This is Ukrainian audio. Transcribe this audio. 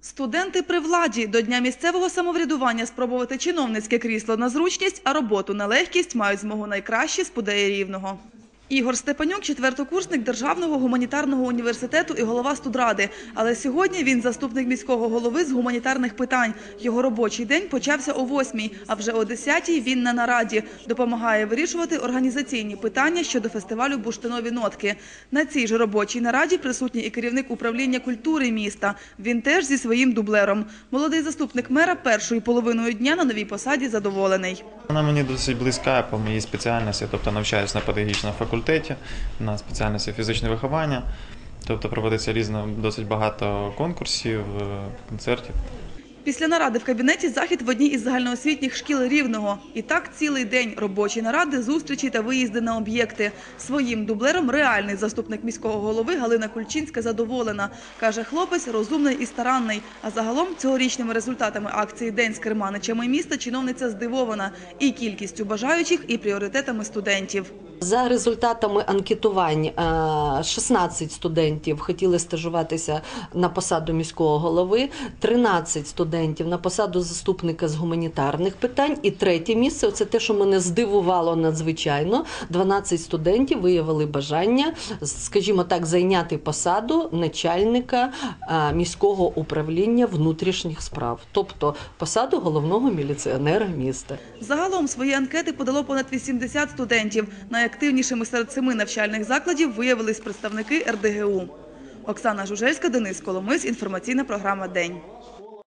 Студенти при владі до дня місцевого самоврядування спробувати чиновницьке крісло на зручність, а роботу на легкість мають змогу найкращі спудеї рівного. Ігор Степанюк – четвертокурсник Державного гуманітарного університету і голова студради. Але сьогодні він заступник міського голови з гуманітарних питань. Його робочий день почався о 8 а вже о 10 він на нараді. Допомагає вирішувати організаційні питання щодо фестивалю «Бурштинові нотки». На цій ж робочій нараді присутній і керівник управління культури міста. Він теж зі своїм дублером. Молодий заступник мера першою половиною дня на новій посаді задоволений. Вона мені досить близька по моїй спеціальності, тобто навчаюся на педагогічному факультеті, на спеціальності фізичне виховання. Тобто проводиться різно досить багато конкурсів, е, концертів. Після наради в кабінеті захід в одній із загальноосвітніх шкіл Рівного. І так цілий день робочі наради, зустрічі та виїзди на об'єкти. Своїм дублером реальний заступник міського голови Галина Кульчинська задоволена. Каже, хлопець розумний і старанний. А загалом цьогорічними результатами акції «День з керманичами міста» чиновниця здивована і кількістю бажаючих, і пріоритетами студентів. За результатами анкетувань е, 16 студентів хотіли стажуватися на посаду міського голови, 13 студентів на посаду заступника з гуманітарних питань. І третє місце це те, що мене здивувало надзвичайно. 12 студентів виявили бажання, скажімо так, зайняти посаду начальника міського управління внутрішніх справ, тобто посаду головного міліціонера міста. Загалом свої анкети подало понад 80 студентів. Найактивнішими серед семи навчальних закладів виявились представники РДГУ. Оксана Жужельська, Денис Коломис. Інформаційна програма «День».